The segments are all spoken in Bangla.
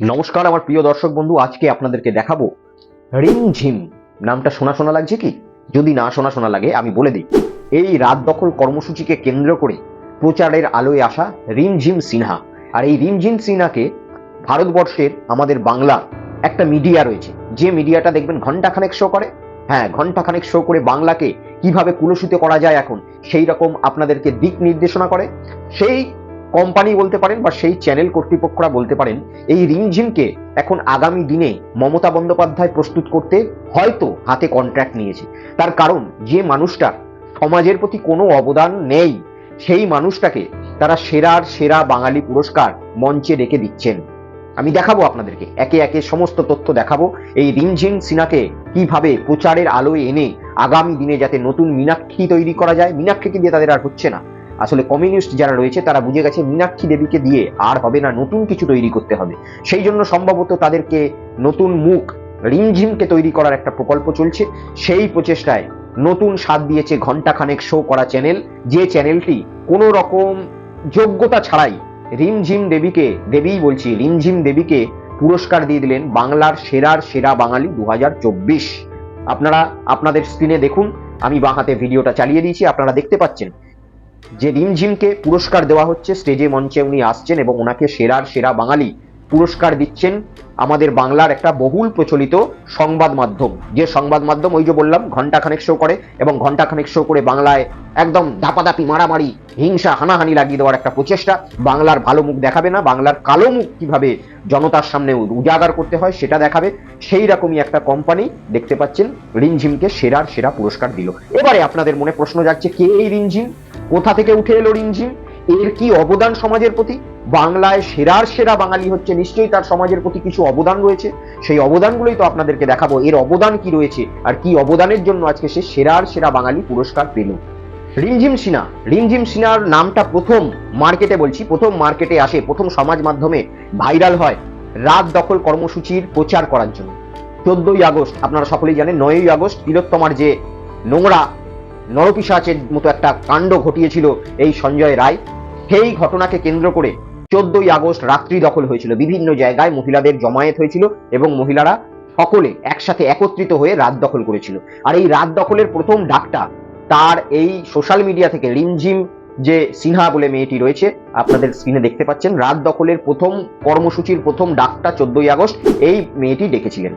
নমস্কার, আমার প্রিয় দর্শক বন্ধু, আজকে আপনাদেরকে দেখাবো রিমঝিম নামটা শোনা শোনা লাগছে কি? যদি না শোনা শোনা লাগে, আমি বলে দিই। এই রাত দখল কর্মসূচিকে কেন্দ্র করে প্রচারের আলোয় আসা রিমঝিম সিনহা। আর এই রিমঝিম সিনহাকে ভারতবর্ষের আমাদের বাংলা একটা মিডিয়া রয়েছে। যে মিডিয়াটা দেখবেন ঘন্টাখানেক শো করে। হ্যাঁ ঘন্টাখানেক শো করে বাংলাকে কীভাবে কুলসিত করা যায় এখন, সেই রকম আপনাদেরকে দিক নির্দেশনা করে। সেই কোম্পানি বলতে পারেন বা সেই চ্যানেল কর্তৃপক্ষরা বলতে পারেন, এই রিমঝিমকে এখন আগামী দিনে মমতা বন্দ্যোপাধ্যায় প্রস্তুত করতে হয়তো হাতে কন্ট্রাক্ট নিয়েছে। তার কারণ, যে মানুষটার সমাজের প্রতি কোনো অবদান নেই, সেই মানুষটাকে তারা সেরার সেরা বাঙালি পুরস্কার মঞ্চে রেখে দিচ্ছেন। আমি দেখাবো আপনাদেরকে, একে একে সমস্ত তথ্য দেখাবো, এই রিমঝিম সিনাকে কীভাবে প্রচারের আলোয় এনে আগামী দিনে যাতে নতুন মীনাক্ষী তৈরি করা যায়, মীনাক্ষীকে দিয়ে তাদের আর হচ্ছে না। আসলে কমিউনিস্ট যারা রয়েছে, তারা বুঝে গেছে মীনাক্ষী দেবীকে দিয়ে আর হবে না, নতুন কিছু তৈরি করতে হবে। সেই জন্য সম্ভবত তাদেরকে নতুন মুখ, রিমঝিমকে তৈরি করার একটা প্রকল্প চলছে। সেই প্রচেষ্টায় নতুন স্বাদ দিয়েছে ঘন্টাখানেক শো করা চ্যানেল যে চ্যানেলটি কোনো রকম যোগ্যতা ছাড়াই রিমঝিম দেবীকে, দেবীই বলছি, রিমঝিম দেবীকে পুরস্কার দিয়ে দিলেন বাংলার সেরার সেরা বাঙালি দু হাজার চব্বিশ। আপনারা, আপনাদের স্ক্রিনে দেখুন, আমি বাঁ হাতে ভিডিওটা চালিয়ে দিয়েছি, আপনারা দেখতে পাচ্ছেন। যে রিমঝিমকে পুরস্কার দেওয়া হচ্ছে, স্টেজে মঞ্চে উনি আসছেন এবং ওনাকে সেরার সেরা বাঙালি পুরস্কার দিচ্ছেন আমাদের বাংলার একটা বহুল প্রচলিত সংবাদ মাধ্যম। যে সংবাদ মাধ্যম, ওই যে বললাম ঘন্টাখানেক শো করে এবং ঘন্টাখানেক শো করে বাংলায় একদম দাপাদাপি মারামারি, হিংসা, হানাহানি লাগিয়ে দেওয়ার একটা প্রচেষ্টা বাংলার ভালো মুখ দেখাবে না, বাংলার কালো মুখ কীভাবে জনতার সামনে উজাগার করতে হয় সেটা দেখাবে। সেই রকমই একটা কোম্পানি দেখতে পাচ্ছেন রিমঝিমকে সেরার সেরা পুরস্কার দিল। এবারে আপনাদের মনে প্রশ্ন যাচ্ছে কে এই রিমঝিম কোথা থেকে উঠে এলো রিমঝিম? এর কি অবদান সমাজের প্রতি? বাংলায় সেরার সেরা বাঙালি হচ্ছে নিশ্চয়ই তার সমাজের প্রতি কিছু অবদান রয়েছে। সেই অবদানগুলোই তো আপনাদেরকে দেখাবো। এর অবদান কি রয়েছে? আর কি অবদানের জন্য আজকে সে সেরার সেরা বাঙালি পুরস্কার পেল? রিমঝিম সিনা রিমঝিম সিনার নামটা প্রথম মার্কেটে বলছি, প্রথম মার্কেটে আসে, প্রথম সমাজ মাধ্যমে ভাইরাল হয় রাত দখল কর্মসূচির প্রচার করার জন্য। চোদ্দই আগস্ট, আপনারা সকলেই জানেন, নয়ই আগস্ট তিলোত্তমার যে নোংরা নরপিসাচের মতো একটা কাণ্ড ঘটিয়েছিল এই সঞ্জয় রায়। সেই ঘটনাকে কেন্দ্র করে চোদ্দই আগস্ট রাত্রি দখল হয়েছিল। বিভিন্ন জায়গায় মহিলাদের জমায়েত হয়েছিল এবং মহিলারা সকলে একসাথে একত্রিত হয়ে রাত দখল করেছিল। আর এই রাত দখলের প্রথম ডাকটা তার এই সোশ্যাল মিডিয়া থেকে রিমঝিম যে সিনহা বলে মেয়েটি রয়েছে, আপনাদের স্ক্রিনে দেখতে পাচ্ছেন, রাত দখলের প্রথম কর্মসূচির প্রথম ডাকটা চোদ্দই আগস্ট এই মেয়েটি ডেকেছিলেন।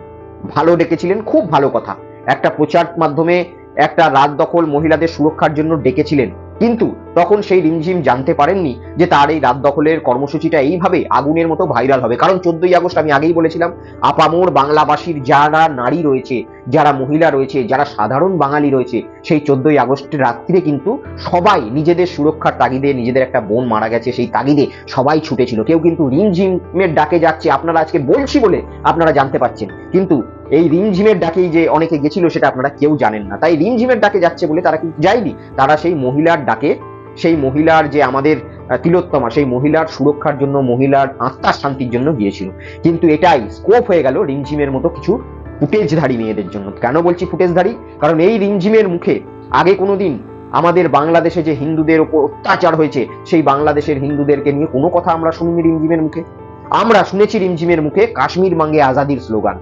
ভালো ডেকেছিলেন, খুব ভালো কথা। একটা প্রচার মাধ্যমে একটা রাত দখল মহিলাদের সুরক্ষার জন্য ডেকেছিলেন। কিন্তু তখন সেই রিমঝিম জানতে পারেননি যে তার এই রাত দখলের কর্মসূচিটা এইভাবে আগুনের মতো ভাইরাল হবে। কারণ চোদ্দই আগস্ট আমি আগেই বলেছিলাম, আপামোর বাংলাবাসীর যারা নারী রয়েছে, যারা মহিলা রয়েছে, যারা সাধারণ বাঙালি রয়েছে, সেই চোদ্দই আগস্টের রাত্রিরে কিন্তু সবাই নিজেদের সুরক্ষার তাগিদে, নিজেদের একটা বোন মারা গেছে, সেই তাগিদে সবাই ছুটেছিল। কেউ কিন্তু রিমঝিমের ডাকে যাচ্ছে, আপনারা আজকে বলছি বলে আপনারা জানতে পাচ্ছেন কিন্তু এই রিমঝিমের ডাকেই যে অনেকে গেছিল সেটা আপনারা কেউ জানেন না। তাই রিমঝিমের ডাকে যাচ্ছে বলে তারা কিন্তু যায়নি। তারা সেই মহিলার ডাকে সেই মহিলার যে আমাদের তিলোত্তমা, সেই মহিলার সুরক্ষার জন্য, মহিলার আত্মার শান্তির জন্য গিয়েছিল। কিন্তু এটাই স্কোপ হয়ে গেল রিমঝিমের মতো কিছু ফুটেজধারী মেয়েদের জন্য। কেন বলছি ফুটেজধারী? কারণ এই রিমঝিমের মুখে আগে কোনোদিন আমাদের বাংলাদেশে যে হিন্দুদের ওপর অত্যাচার হয়েছে, সেই বাংলাদেশের হিন্দুদেরকে নিয়ে কোনো কথা আমরা শুনিনি রিমঝিমের মুখে? আমরা শুনেছি রিমঝিমের মুখে কাশ্মীর মাঙ্গে আজাদির স্লোগান।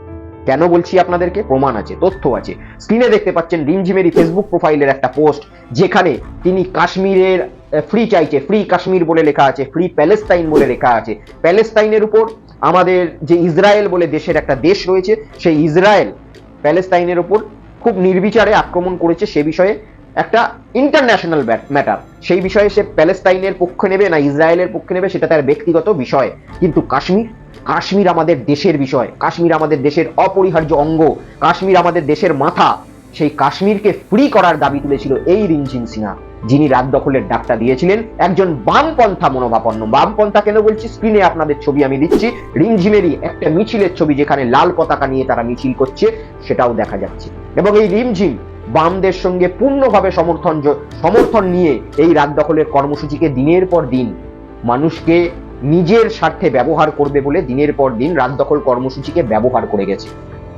কেন বলছি আপনাদেরকে? প্রমাণ আছে, তথ্য আছে। স্ক্রিনে দেখতে পাচ্ছেন রিমঝিমেরই ফেসবুক প্রোফাইলের একটা পোস্ট যেখানে তিনি কাশ্মীরের ফ্রি চাইছে ফ্রি কাশ্মীর বলে লেখা আছে ফ্রি প্যালেস্তাইন বলে লেখা আছে। প্যালেস্তাইনের উপর আমাদের যে ইসরায়েল বলে দেশের একটা দেশ রয়েছে, সেই ইসরায়েল প্যালেস্তাইনের উপর খুব নির্বিচারে আক্রমণ করেছে সে বিষয়ে একটা ইন্টারন্যাশনাল ম্যাটার সেই বিষয়ে সে প্যালেস্তাইনের পক্ষে নেবে না ইসরায়েলের পক্ষে নেবে, সেটা তার ব্যক্তিগত বিষয়। কিন্তু কাশ্মীর কাশ্মীর আমাদের দেশের বিষয়, কাশ্মীর আমাদের দেশের অপরিহার্য অঙ্গ, কাশ্মীর আমাদের দেশের মাথা, সেই কাশ্মীরকে ফ্রি করার দাবি তুলেছিল এই রিমঝিম সিনহা, যিনি রাত দখলের ডাকটা দিয়েছিলেন। একজন বামপন্থা মনোভাপন্ন বামপন্থা কেন বলছি? স্ক্রিনে আপনাদের ছবি আমি দিচ্ছি। রিমঝিমেরই একটা মিছিলের ছবি যেখানে লাল পতাকা নিয়ে তারা মিছিল করছে, সেটাও দেখা যাচ্ছে। এবং এই রিমঝিম বামদের সঙ্গে পূর্ণভাবে সমর্থন সমর্থন নিয়ে এই রাত দখলের কর্মসূচিকে দিনের পর দিন মানুষকে নিজের স্বার্থে ব্যবহার করবে বলে দিনের পর দিন রাত দখল কর্মসূচিকে ব্যবহার করে গেছে।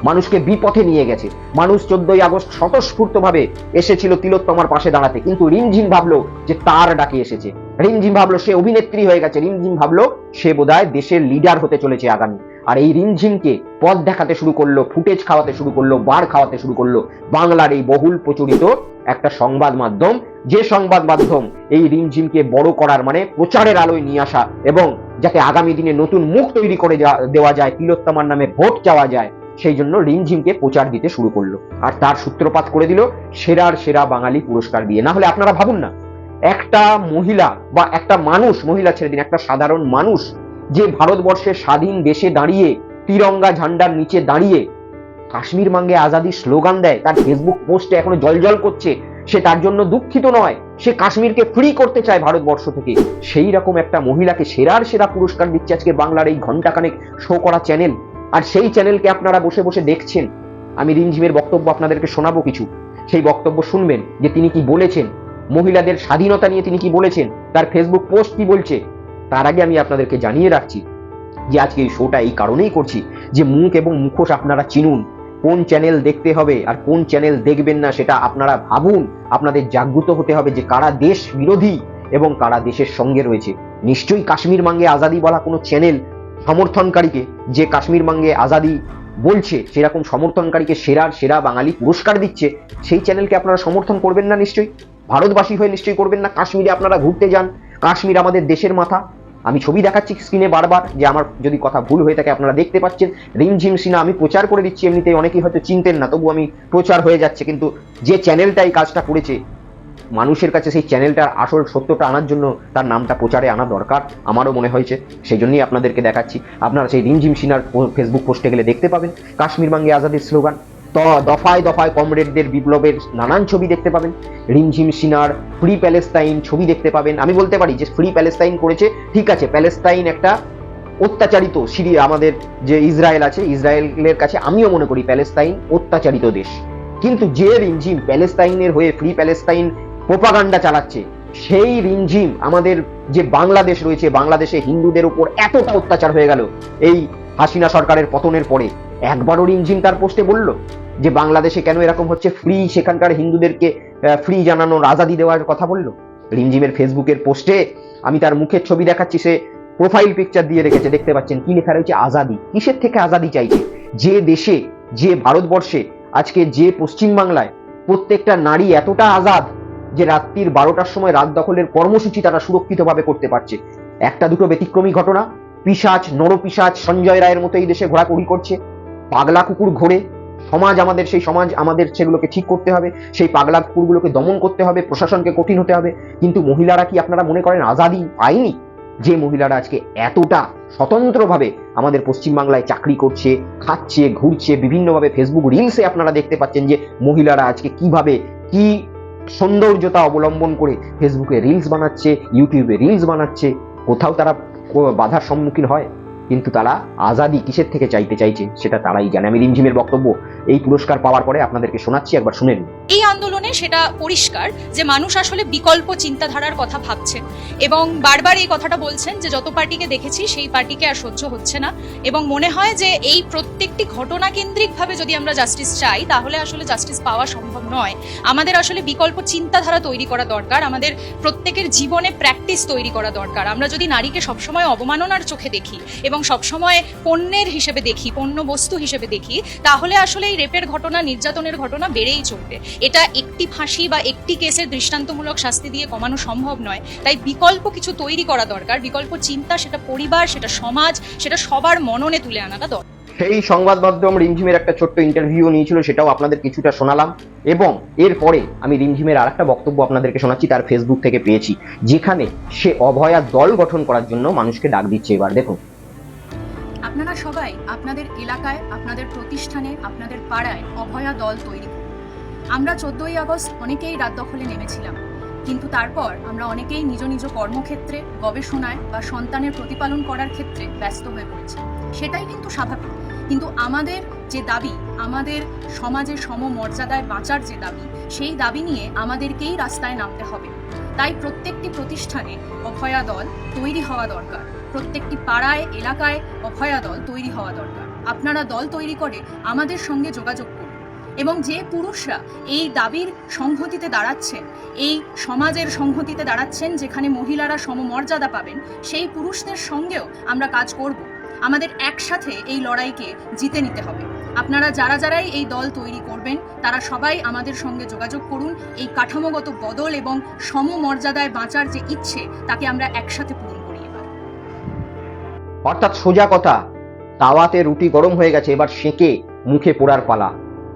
মানুষকে বিপথে নিয়ে গেছে। মানুষ চোদ্দই আগস্ট স্বতঃস্ফূর্তভাবে এসেছিল তিলোত্তমার পাশে দাঁড়াতে। কিন্তু রিমঝিম ভাবলো যে তার ডাকে এসেছে। রিমঝিম ভাবলো সে অভিনেত্রী হয়ে গেছে। রিমঝিম ভাবলো সে বোধহয় দেশের লিডার হতে চলেছে আগামী। আর এই রিমঝিমকে পথ দেখাতে শুরু করল, ফুটেজ খাওয়াতে শুরু করল, বার খাওয়াতে শুরু করল। বাংলার এই বহুল প্রচলিত একটা সংবাদ মাধ্যম। যে সংবাদ মাধ্যম এই রিমঝিমকে বড় করার মানে প্রচারের আলোয় নিয়ে আসা এবং যাতে আগামী দিনে নতুন মুখ তৈরি করে দেওয়া যায়, তিলোত্তমার নামে ভোট চাওয়া যায়, সেই জন্য রিমঝিমকে প্রচার দিতে শুরু করল। আর তার সূত্রপাত করে দিল, সেরার সেরা বাঙালি পুরস্কার দিয়ে। না হলে আপনারা ভাবুন না, একটা মহিলা বা একটা মানুষ, মহিলা ছেড়ে দিন, একটা সাধারণ মানুষ যে ভারতবর্ষের স্বাধীন দেশে দাঁড়িয়ে, তিরঙ্গা ঝান্ডার নিচে দাঁড়িয়ে কাশ্মীর মাঙ্গে আজাদি স্লোগান দেয়, তার ফেসবুক পোস্টে এখনও জলজল করছে, সে তার জন্য দুঃখিত নয়, সে কাশ্মীরকে ফ্রি করতে চায় ভারতবর্ষ থেকে। সেই রকম একটা মহিলাকে সেরার সেরা পুরস্কার দিচ্ছে আজকে বাংলার এই ঘন্টাখানেক শো করা চ্যানেল আর সেই চ্যানেলকে আপনারা বসে বসে দেখছেন। আমি রিমঝিমের বক্তব্য আপনাদেরকে শোনাবো কিছু। সেই বক্তব্য শুনবেন যে তিনি কি বলেছেন, মহিলাদের স্বাধীনতা নিয়ে তিনি কি বলেছেন, তার ফেসবুক পোস্ট কি বলছে তার আগে আমি আপনাদেরকে জানিয়ে রাখছি যে আজকে এই শোটা এই কারণেই করছি যে মুখ এবং মুখোশ আপনারা চিনুন, কোন চ্যানেল দেখতে হবে আর কোন চ্যানেল দেখবেন না সেটা আপনারা ভাবুন, আপনাদের জাগ্রত হতে হবে যে কারা দেশ বিরোধী এবং কারা দেশের সঙ্গে রয়েছে। নিশ্চয়ই কাশ্মীর মাঙ্গে আজাদি বলা কোনো চ্যানেল সমর্থনকারীকে, যে কাশ্মীর মাঙ্গে আজাদি বলছে, সেরকম সমর্থনকারীকে সেরার সেরা বাঙালি পুরস্কার দিচ্ছে, সেই চ্যানেলকে আপনারা সমর্থন করবেন না নিশ্চয়ই? ভারতবাসী হয়ে নিশ্চয়ই করবেন না? কাশ্মীরে আপনারা ঘুরতে যান, কাশ্মীর আমাদের দেশের মাথা আমি ছবি দেখাচ্ছি স্ক্রিনে বারবার যে আমার যদি কথা ভুল হয়ে থাকে আপনারা দেখতে পাচ্ছেন। রিমঝিম সিনা আমি প্রচার করে দিচ্ছি, এমনিতেই অনেকেই হয়তো চিনতেন না তবু আমি প্রচার হয়ে যাচ্ছে। কিন্তু যে চ্যানেলটা এই কাজটা করেছে, মানুষের কাছে সেই চ্যানেলটার আসল সত্যটা আনার জন্য তার নামটা প্রচারে আনা দরকার, আমারও মনে হয়েছে। সেই জন্যই আপনাদেরকে দেখাচ্ছি। আপনারা সেই রিমঝিম সিনার ফেসবুক পোস্টে গেলে দেখতে পাবেন। কাশ্মীর বাঙ্গে আজাদের স্লোগান দফায় দফায় কমরেডদের বিপ্লবের নানান ছবি দেখতে পাবেন। রিমঝিম সিনার, ফ্রি প্যালেস্তাইন ছবি দেখতে পাবেন। আমি বলতে পারি যে ফ্রি প্যালেস্তাইন করেছে, ঠিক আছে, প্যালেস্তাইন একটা অত্যাচারিত সিরিয়া, আমাদের যে ইসরায়েল আছে, ইসরায়েলের কাছে আমিও মনে করি প্যালেস্তাইন অত্যাচারিত দেশ। কিন্তু যে রিমঝিম প্যালেস্তাইনের হয়ে ফ্রি প্যালেস্তাইন প্রোপাগান্ডা চালাচ্ছে, সেই রিমঝিম আমাদের যে বাংলাদেশ রয়েছে, বাংলাদেশে হিন্দুদের উপর এতটা অত্যাচার হয়ে গেল, এই হাসিনা সরকারের পতনের পরে। একবারও রিমঝিম তার পোস্টে বলল যে বাংলাদেশে কেন এরকম হচ্ছে ফ্রি সেখানকার হিন্দুদেরকে ফ্রি জানানোর আজাদি দেওয়ার কথা বলল? রিমঝিমের ফেসবুকের পোস্টে আমি তার মুখের ছবি দেখাচ্ছি, সে প্রোফাইল পিকচার দিয়ে রেখেছে, দেখতে পাচ্ছেন, কি লেখা রয়েছে? আজাদি। কিসের থেকে আজাদি চাইছে? যে দেশে, যে ভারতবর্ষে, আজকে যে পশ্চিম বাংলায় প্রত্যেকটা নারী এতটা আজাদ যে রাত্রির বারোটার সময় রাত দখলের কর্মসূচি তারা সুরক্ষিতভাবে করতে পারছে। একটা দুটো ব্যতিক্রমী ঘটনা পিসাচ নরপিসাচ সঞ্জয় রায়ের মতো এই দেশে ঘোরাঘুরি করছে, পাগলা কুকুর ঘোরে সমাজ আমাদের, সেই সমাজ আমাদের সেগুলোকে ঠিক করতে হবে, সেই পাগলা কুকুরগুলোকে দমন করতে হবে, প্রশাসনকে কঠিন হতে হবে। কিন্তু মহিলারা কি আপনারা মনে করেন আজাদি পায়নি? যে মহিলারা আজকে এতটা স্বতন্ত্রভাবে আমাদের পশ্চিমবাংলায় চাকরি করছে, খাচ্ছে, ঘুরছে, বিভিন্নভাবে ফেসবুক রিলসে আপনারা দেখতে পাচ্ছেন যে মহিলারা আজকে কীভাবে কি সৌন্দর্যতা অবলম্বন করে ফেসবুকে রিলস বানাচ্ছে ইউটিউবে রিলস বানাচ্ছে, কোথাও তারা বাধার সম্মুখীন হয়। কিন্তু তারা আজাদি কিসের থেকে চাইতে চাইছে, সেটা তারাই জানে। আমি রিমঝিমের বক্তব্য এই পুরস্কার পাওয়ার পরে আপনাদেরকে শোনাচ্ছি, একবার শুনে নিন। এই আন্দোলনে সেটা পরিষ্কার যে মানুষ আসলে বিকল্প চিন্তাধারার কথা ভাবছেন এবং বারবার এই কথাটা বলছেন যে যত পার্টিকে দেখেছি সেই পার্টিকে আর সহ্য হচ্ছে না এবং মনে হয় যে এই প্রত্যেকটি ঘটনা কেন্দ্রিকভাবে যদি আমরা জাস্টিস চাই, তাহলে আসলে জাস্টিস পাওয়া সম্ভব নয়। আমাদের আসলে বিকল্প চিন্তাধারা তৈরি করা দরকার, আমাদের প্রত্যেকের জীবনে প্র্যাকটিস তৈরি করা দরকার। আমরা যদি নারীকে সবসময় অবমাননার চোখে দেখি এবং সবসময় পণ্যের হিসেবে দেখি, পণ্য বস্তু হিসেবে দেখি, তাহলে আসলে এই রেপের ঘটনা, নির্যাতনের ঘটনা বেড়েই চলবে। এটা একটি ফাঁসি বা একটি কেসের দৃষ্টান্তমূলক শাস্তি দিয়ে কমানো সম্ভব নয়। তাই বিকল্প কিছু তৈরি করা দরকার, বিকল্প চিন্তা, সেটা পরিবার, সেটা সমাজ, সেটা সবার মননে তুলে আনাটা দরকার। সেই সংবাদ মাধ্যম রিমঝিমের একটা ছোট্ট ইন্টারভিউ নিয়েছিল, সেটাও আপনাদের কিছুটা শোনালাম। এবং এরপরে আমি রিমঝিমের আর একটা বক্তব্য আপনাদেরকে শোনাচ্ছি, তার ফেসবুক থেকে পেয়েছি। যেখানে সে অভয়া দল গঠন করার জন্য মানুষকে ডাক দিচ্ছে এবার। দেখুন। আপনারা সবাই আপনাদের এলাকায়, আপনাদের প্রতিষ্ঠানে, আপনাদের পাড়ায় অভয়া দল তৈরি করুন। আমরা চোদ্দই আগস্ট অনেকেই রাত দখলে নেমেছিলাম। কিন্তু তারপর আমরা অনেকেই নিজ নিজ কর্মক্ষেত্রে, গবেষণায় বা সন্তানের প্রতিপালন করার ক্ষেত্রে ব্যস্ত হয়ে পড়েছি। সেটাই কিন্তু স্বাভাবিক। কিন্তু আমাদের যে দাবি, আমাদের সমাজের সমমর্যাদায় বাঁচার যে দাবি, সেই দাবি নিয়ে আমাদেরকেই রাস্তায় নামতে হবে। তাই প্রত্যেকটি প্রতিষ্ঠানে অভয়া দল তৈরি হওয়া দরকার। প্রত্যেকটি পাড়ায়, এলাকায় অভয়া দল তৈরি হওয়া দরকার। আপনারা দল তৈরি করে আমাদের সঙ্গে যোগাযোগ করুন। এবং যে পুরুষরা এই দাবির সংহতিতে দাঁড়াচ্ছেন, এই সমাজের সংহতিতে দাঁড়াচ্ছেন, যেখানে মহিলারা সমমর্যাদা পাবেন, সেই পুরুষদের সঙ্গেও আমরা কাজ করব। আমাদের একসাথে এই লড়াইকে জিতে নিতে হবে। আপনারা যারা যারাই এই দল তৈরি করবেন, তারা সবাই আমাদের সঙ্গে যোগাযোগ করুন। এই কাঠামোগত বদল এবং সমমর্যাদায় বাঁচার যে ইচ্ছে, তাকে আমরা একসাথে অর্থাৎ সোজা কথা, তাওয়াতে রুটি গরম হয়ে গেছে, এবার সেঁকে মুখে পোড়ার পালা।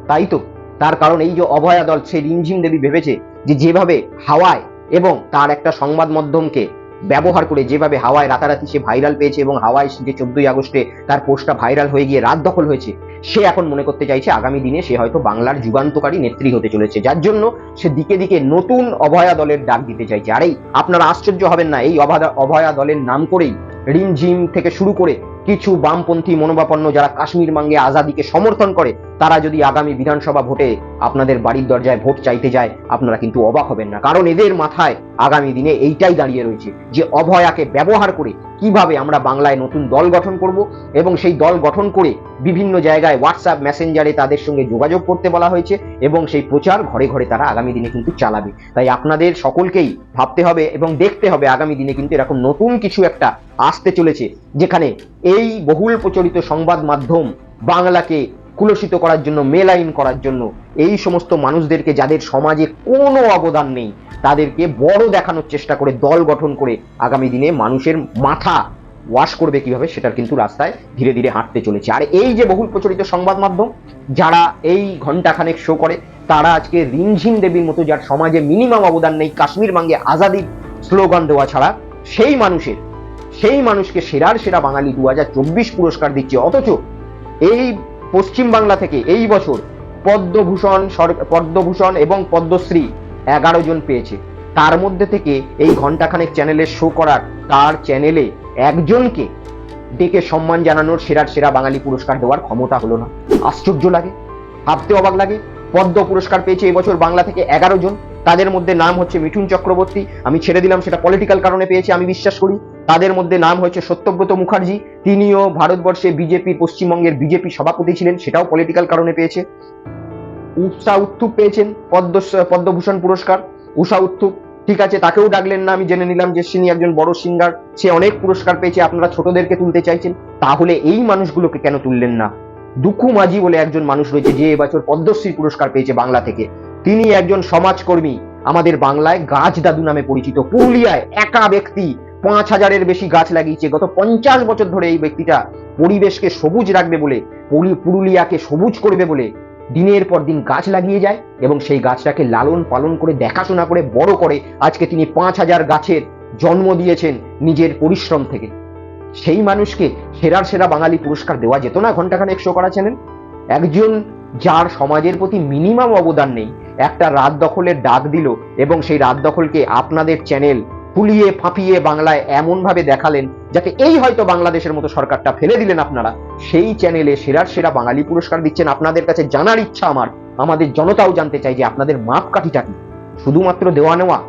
তাই তো? তার কারণ এই যে অভয়া দল, সেই রিমঝিম দেবী ভেবেছে যে যেভাবে হাওয়ায় এবং তার একটা সংবাদ মাধ্যমকে ব্যবহার করে যেভাবে হাওয়ায় রাতারাতি সে ভাইরাল পেয়েছে এবং হাওয়ায় যে চোদ্দই আগস্টে তার পোস্টটা ভাইরাল হয়ে গিয়ে রাত দখল হয়েছে, সে এখন মনে করতে চাইছে আগামী দিনে সে হয়তো বাংলার যুগান্তকারী নেত্রী হতে চলেছে। যার জন্য সে দিকে দিকে নতুন অভয়া দলের ডাক দিতে চাইছে। আর এই আপনারা আশ্চর্য হবেন না, এই অভয়া দলের নাম করেই রিমঝিম থেকে শুরু করে কিছু বামপন্থী মনোবাপন্ন যারা কাশ্মীর মাঙ্গে আজাদিকে সমর্থন করে তারা যদি আগামী বিধানসভা ভোটে আপনাদের বাড়ির দরজায় ভোট চাইতে যায়, আপনারা কিন্তু অবাক হবেন না। কারণ এদের মাথায় আগামী দিনে এইটাই দাঁড়িয়ে রয়েছে যে অভয়াকে ব্যবহার করে কীভাবে আমরা বাংলায় নতুন দল গঠন করব এবং সেই দল গঠন করে বিভিন্ন জায়গায় হোয়াটসঅ্যাপ মেসেঞ্জারে তাদের সঙ্গে যোগাযোগ করতে বলা হয়েছে এবং সেই প্রচার ঘরে ঘরে তারা আগামী দিনে কিন্তু চালাবে। তাই আপনাদের সকলকেই ভাবতে হবে এবং দেখতে হবে আগামী দিনে কিন্তু এরকম নতুন কিছু একটা আসতে চলেছে, যেখানে এই বহুল প্রচলিত সংবাদ মাধ্যম বাংলাকে কুলসিত করার জন্য, মেলাইন করার জন্য, এই সমস্ত মানুষদেরকে যাদের সমাজে কোনো অবদান নেই, তাদেরকে বড় দেখানোর চেষ্টা করে, দল গঠন করে আগামী দিনে মানুষের মাথা ওয়াশ করবে কীভাবে, সেটার কিন্তু রাস্তায় ধীরে ধীরে হাঁটতে চলেছে। আর এই যে বহুল প্রচলিত সংবাদ মাধ্যম, যারা এই ঘন্টাখানেক শো করে, তারা আজকে রিমঝিম দেবীর মতো যার সমাজে মিনিমাম অবদান নেই, কাশ্মীর বাঙ্গে আজাদির স্লোগান দেওয়া ছাড়া, সেই মানুষের, সেই মানুষকে সেরার সেরা বাঙালি দু হাজার চব্বিশ পুরস্কার দিচ্ছে। অথচ এই পশ্চিম বাংলা থেকে এই বছর পদ্মভূষণ পদ্মভূষণ এবং পদ্মশ্রী এগারো জন পেয়েছে। তার মধ্যে থেকে এই ঘন্টাখানেক চ্যানেলে শো করার তার চ্যানেলে একজনকে ডেকে সম্মান জানানোর সেরার সেরা বাঙালি পুরস্কার দেওয়ার ক্ষমতা হলো না। আশ্চর্য লাগে, ভাবতে অবাক লাগে। পদ্ম পুরস্কার পেয়েছে এবছর বাংলা থেকে এগারো জন। তাদের মধ্যে নাম হচ্ছে মিঠুন চক্রবর্তী। আমি ছেড়ে দিলাম, সেটা পলিটিক্যাল কারণে পেয়েছে, আমি বিশ্বাস করি। তাদের মধ্যে নাম হচ্ছে সত্যব্রত মুখার্জি। তিনিও ভারতবর্ষে বিজেপি, পশ্চিমবঙ্গের বিজেপি সভাপতি ছিলেন, সেটাও পলিটিক্যাল কারণে পেয়েছে। উষা উত্থুপ পেয়েছেন পদ্ম পদ্মভূষণ পুরস্কার। উষা উত্থুপ ঠিক আছে, তাকেও ডাকলেন না, আমি জেনে নিলাম যে তিনি একজন বড় সিঙ্গার সে অনেক পুরস্কার পেয়েছে, আপনারা ছোটদেরকে তুলতে চাইছেন। তাহলে এই মানুষগুলোকে কেন তুললেন না? দুঃখু মাঝি বলে একজন মানুষ রয়েছে, যে এবছর পদ্মশ্রী পুরস্কার পেয়েছে বাংলা থেকে। তিনি একজন সমাজকর্মী, আমাদের বাংলায় গাছ দাদু নামে পরিচিত। পুরুলিয়ায় একা ব্যক্তি পাঁচ হাজারের বেশি গাছ লাগিয়েছে। গত পঞ্চাশ বছর ধরে এই ব্যক্তিটা পরিবেশকে সবুজ রাখবে বলে পুরুলিয়াকে সবুজ করবে বলে দিনের পর দিন গাছ লাগিয়ে যায় এবং সেই গাছটাকে লালন পালন করে, দেখাশোনা করে, বড় করে আজকে তিনি পাঁচ হাজার গাছের জন্ম দিয়েছেন নিজের পরিশ্রম থেকে। সেই মানুষকে সেরার সেরা বাঙালি পুরস্কার দেওয়া যেত না? ঘন্টাখানেক শো করা চ্যানেল। একজন যার সমাজের প্রতি মিনিমাম অবদান নেই, একটা রাত দখলের ডাক দিল এবং সেই রাত দখলকে আপনাদের চ্যানেল ফুলিয়ে ফাঁপিয়ে বাংলায় এমনভাবে দেখালেন যাতে এই হয়তো বাংলাদেশের মতো সরকারটা ফেলে দিলেন আপনারা। সেই চ্যানেলে সেরার সেরা বাঙালি পুরস্কার দিচ্ছেন আপনাদের কাছে জানার ইচ্ছা আমার। আমাদের জনতাও জানতে চাই যে আপনাদের মাপকাঠিটা কি। শুধুমাত্র দেওয়া নেওয়া?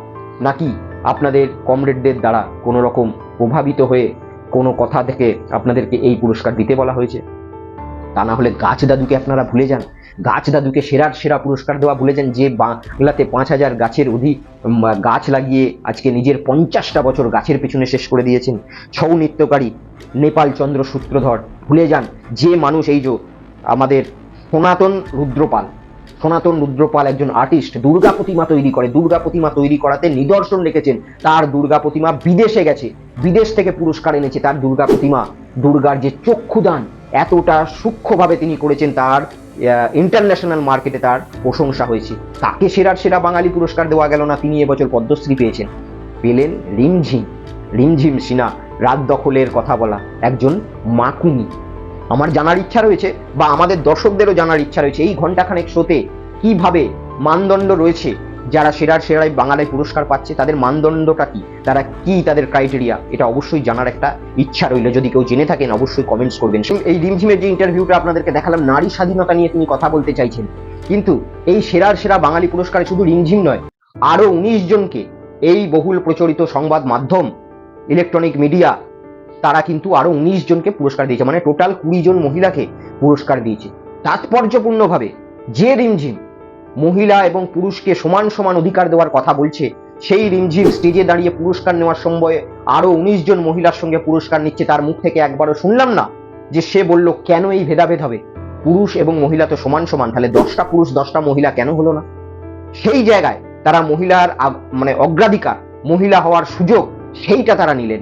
নাকি আপনাদের কমরেডদের দ্বারা কোনো রকম প্রভাবিত হয়ে কোনো কথা থেকে আপনাদেরকে এই পুরস্কার দিতে বলা হয়েছে? তা না হলে গাছ দাদুকে আপনারা ভুলে যান। গাছ দাদুকে সেরার সেরা পুরস্কার দেওয়া ভুলে যান যে বাংলাতে পাঁচ হাজার গাছের অধিক গাছ লাগিয়ে আজকে নিজের পঞ্চাশটা বছর গাছের পেছনে শেষ করে দিয়েছেন। ছৌ নৃত্যকারী নেপাল চন্দ্র সূত্রধর। ভুলে যান, যে মানুষ এই যে আমাদের সনাতন রুদ্রপাল সনাতন রুদ্রপাল একজন আর্টিস্ট দুর্গা প্রতিমা তৈরি করে, দুর্গা প্রতিমা তৈরি করাতে নিদর্শন রেখেছেন। তার দুর্গা প্রতিমা বিদেশে গেছে, বিদেশ থেকে পুরস্কার এনেছে তার দুর্গা প্রতিমা। দুর্গার যে চক্ষুদান, এতটা সূক্ষ্মভাবে তিনি করেছেন তার ইন্টারন্যাশনাল মার্কেটে তার প্রশংসা হয়েছে। তাকে সেরার সেরা বাঙালি পুরস্কার দেওয়া গেল না, তিনি এবছর পদ্মশ্রী পেয়েছেন। পেলেন রিমঝিম রিমঝিম সিনা রাত দখলের কথা বলা, একজন মাকুনি। আমার জানার ইচ্ছা রয়েছে, বা আমাদের দর্শকদেরও জানার ইচ্ছা রয়েছে, এই ঘন্টাখানেক শোতে কীভাবে মানদণ্ড রয়েছে যারা সেরার সেরাই বাংলায় পুরস্কার পাচ্ছে, তাদের মানদণ্ডটা কি? তারা কি তাদের ক্রাইটেরিয়া এটা অবশ্যই জানার একটা ইচ্ছা রইল। যদি কেউ জেনে থাকেন, অবশ্যই কমেন্টস করবেন। এই রিমঝিমের যে ইন্টারভিউটা আপনাদেরকে দেখালাম, নারী স্বাধীনতা নিয়ে তিনি কথা বলতে চাইছেন। কিন্তু এই সেরার সেরা বাঙালি পুরস্কারে শুধু রিমঝিম নয়, আরও উনিশ জনকে এই বহুল প্রচলিত সংবাদ মাধ্যম ইলেকট্রনিক মিডিয়া তারা কিন্তু আরও উনিশ জনকে পুরস্কার দিয়েছে। মানে টোটাল কুড়ি জন মহিলাকে পুরস্কার দিয়েছে। তাৎপর্যপূর্ণভাবে যে রিমঝিম মহিলা এবং পুরুষকে সমান সমান অধিকার দেওয়ার কথা বলছে। সেই রিমঝিম স্টেজে দাঁড়িয়ে পুরস্কার নেওয়ার সময় আরও উনিশ জন মহিলার সঙ্গে পুরস্কার নিচ্ছে। তার মুখ থেকে একবারও শুনলাম না যে সে বলল, কেন এই ভেদাভেদ হবে? পুরুষ এবং মহিলা তো সমান সমান, তাহলে দশটা পুরুষ, দশটা মহিলা কেন হলো না? সেই জায়গায় তারা মহিলার মানে অগ্রাধিকার, মহিলা হওয়ার সুযোগ, সেইটা তারা নিলেন।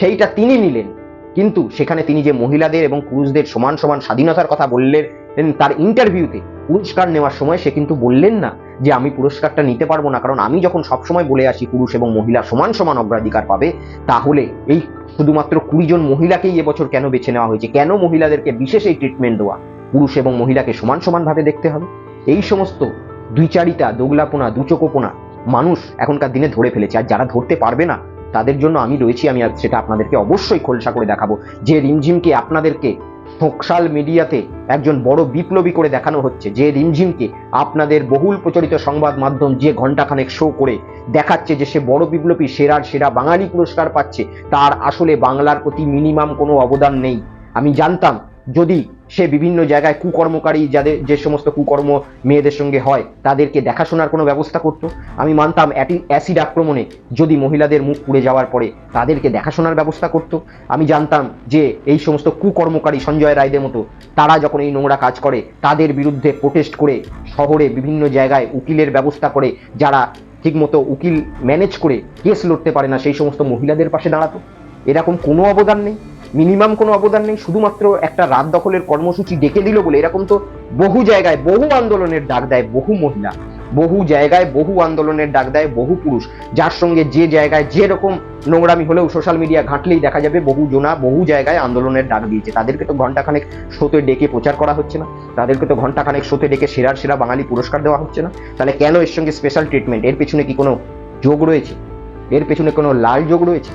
সেইটা তিনি নিলেন। কিন্তু সেখানে তিনি যে মহিলাদের এবং পুরুষদের সমান সমান স্বাধীনতার কথা বললেন, তার ইন্টারভিউতে পুরস্কার নেওয়ার সময় সে কিন্তু বললেন না যে আমি পুরস্কারটা নিতে পারব না, কারণ আমি যখন সবসময় বলে আসি পুরুষ এবং মহিলা সমান সমান অগ্রাধিকার পাবে, তাহলে এই শুধুমাত্র কুড়ি জন মহিলাকেই এবছর কেন বেছে নেওয়া হয়েছে? কেন মহিলাদেরকে বিশেষ এই ট্রিটমেন্ট দেওয়া? পুরুষ এবং মহিলাকে সমান সমানভাবে দেখতে হবে। এই সমস্ত দুই চারিতা দোগলাপোনা, দুচোকোপোনা মানুষ এখনকার দিনে ধরে ফেলেছে, আর যারা ধরতে পারবে না, তাদের জন্য আমি রয়েছি, আমি সেটা আপনাদেরকে অবশ্যই খোলসা করে দেখাবো। যে রিমঝিমকে আপনাদেরকে সোশ্যাল মিডিয়াতে একজন বড় বিপ্লবী করে দেখানো হচ্ছে। যে রিমঝিমকে আপনাদের বহুল প্রচলিত সংবাদ মাধ্যম যে ঘণ্টাখানেক শো করে দেখাচ্ছে যে সে বড় বিপ্লবী সেরার সেরা বাঙালি পুরস্কার পাচ্ছে, তার আসলে বাংলার প্রতি মিনিমাম কোনো অবদান নেই। আমি জানতাম, যদি সে বিভিন্ন জায়গায় কুকর্মকারী যাদের, যে সমস্ত কুকর্ম মেয়েদের সঙ্গে হয়, তাদেরকে দেখাশোনার কোনো ব্যবস্থা করতো? আমি মানতাম অ্যাসিড আক্রমণে যদি মহিলাদের মুখ পুড়ে যাওয়ার পরে তাদেরকে দেখাশোনার ব্যবস্থা করতো। আমি জানতাম যে এই সমস্ত কুকর্মকারী সঞ্জয় রায়দের মতো তারা যখন এই নোংরা কাজ করে, তাদের বিরুদ্ধে প্রোটেস্ট করে শহরে বিভিন্ন জায়গায় উকিলের ব্যবস্থা করে, যারা ঠিকমতো উকিল ম্যানেজ করে কেস লড়তে পারে না, সেই সমস্ত মহিলাদের পাশে দাঁড়াতো। এরকম কোনো অবদান নেই। মিনিমাম কোনো অবদান নেই, শুধুমাত্র একটা রাত দখলের কর্মসূচি ডেকে দিল বলে। এরকম তো বহু জায়গায় বহু আন্দোলনের ডাক দেয় বহু মহিলা, বহু জায়গায় বহু আন্দোলনের ডাক দেয় বহু পুরুষ। যার সঙ্গে যে জায়গায় যে রকম নোংরামি হলেও সোশ্যাল মিডিয়া ঘাঁটলেই দেখা যাবে বহু জনা বহু জায়গায় আন্দোলনের ডাক দিয়েছে। তাদেরকে তো ঘন্টাখানেক শোতে ডেকে প্রচার করা হচ্ছে না। তাদেরকে তো ঘন্টাখানেক শোতে ডেকে সেরার সেরা বাঙালি পুরস্কার দেওয়া হচ্ছে না। তাহলে কেন এর সঙ্গে স্পেশাল ট্রিটমেন্ট এর পেছনে কি কোনো যোগ রয়েছে? এর পেছনে কোনো লাল যোগ রয়েছে?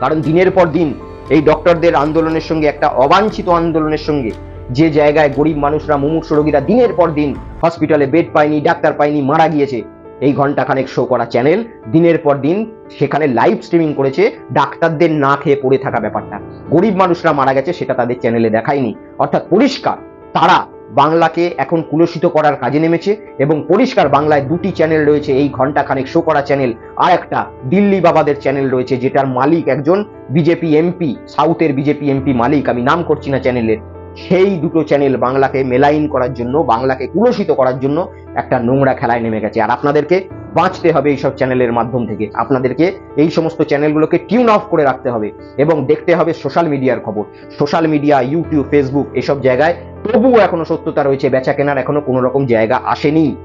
কারণ দিনের পর দিন এই ডক্টরদের আন্দোলনের সঙ্গে, একটা অবাঞ্ছিত আন্দোলনের সঙ্গে যে জায়গায় গরিব মানুষরা মুমূর্ষ রোগীরা দিনের পর দিন হসপিটালে বেড পায়নি, ডাক্তার পায়নি, মারা গিয়েছে, এই ঘন্টাখানেক শো করা চ্যানেল দিনের পর দিন সেখানে লাইভ স্ট্রিমিং করেছে, ডাক্তারদের না খেয়ে পড়ে থাকা ব্যাপারটা। গরিব মানুষরা মারা গেছে, সেটা তাদের চ্যানেলে দেখায়নি। অর্থাৎ পরিষ্কার, তারা বাংলাকে এখন কুলসিত করার কাজে নেমেছে এবং পরিষ্কার বাংলায় দুটি চ্যানেল রয়েছে। এই ঘন্টাখানেক শো করা চ্যানেল আর একটা দিল্লি বাবাদের চ্যানেল রয়েছে, যেটার মালিক একজন বিজেপি এমপি সাউথের বিজেপি এমপি মালিক। আমি নাম করছি না চ্যানেলের সেই দুটো চ্যানেল বাংলাকে মেলাইন করার জন্য, বাংলাকে কুলসিত করার জন্য একটা নোংরা খেলায় নেমে গেছে। আর আপনাদেরকে বাঁচতে হবে এইসব চ্যানেলের মাধ্যম থেকে। আপনাদেরকে এই সমস্ত চ্যানেলগুলোকে টিউন অফ করে রাখতে হবে এবং দেখতে হবে সোশ্যাল মিডিয়ার খবর। সোশ্যাল মিডিয়া ইউটিউব ফেসবুক এসব জায়গায় তবুও এখনও সত্যতা রয়েছে বেচা কেনার এখনও কোনো রকম জায়গা আসেনি।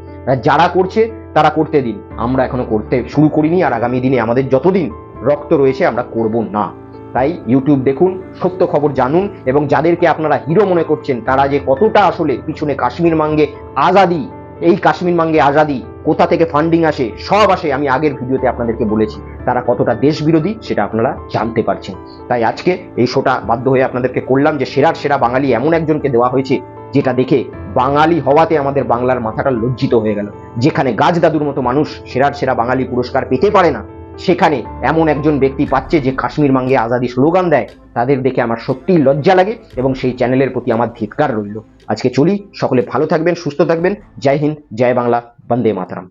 যারা করছে, তারা করতে দিন। আমরা এখনও করতে শুরু করিনি, আর আগামী দিনে আমাদের যতদিন রক্ত রয়েছে, আমরা করব না। তাই ইউটিউব দেখুন, সত্য খবর জানুন এবং যাদেরকে আপনারা হিরো মনে করছেন, তারা যে কতটা আসলে পিছনে কাশ্মীর মাঙ্গে আজাদি, এই কাশ্মীর মাঙ্গে আজাদি, কোথা থেকে ফান্ডিং আসে, সব আসে আমি আগের ভিডিওতে আপনাদেরকে বলেছি। তারা কতটা দেশ বিরোধী সেটা আপনারা জানতে পারছেন। তাই আজকে এই শোটা বাধ্য হয়ে আপনাদেরকে করলাম যে সেরার সেরা বাঙালি এমন একজনকে দেওয়া হয়েছে, যেটা দেখে বাঙালি হওয়াতে আমাদের বাংলার মাথাটা লজ্জিত হয়ে গেল। যেখানে গাছ দাদুর মতো মানুষ সেরার সেরা বাঙালি পুরস্কার পেতে পারে না সেখানে এমন একজন ব্যক্তি পাচ্ছে যে কাশ্মীর মাঙ্গে আজাদি স্লোগান দেয়, তাদের দেখে আমার সত্যিই লজ্জা লাগে এবং সেই চ্যানেলের প্রতি আমার ধিক্কার রইল। আজকে চলি, সকলে ভালো থাকবেন, সুস্থ থাকবেন। জয় হিন্দ, জয় বাংলা, বন্দে মাতরম।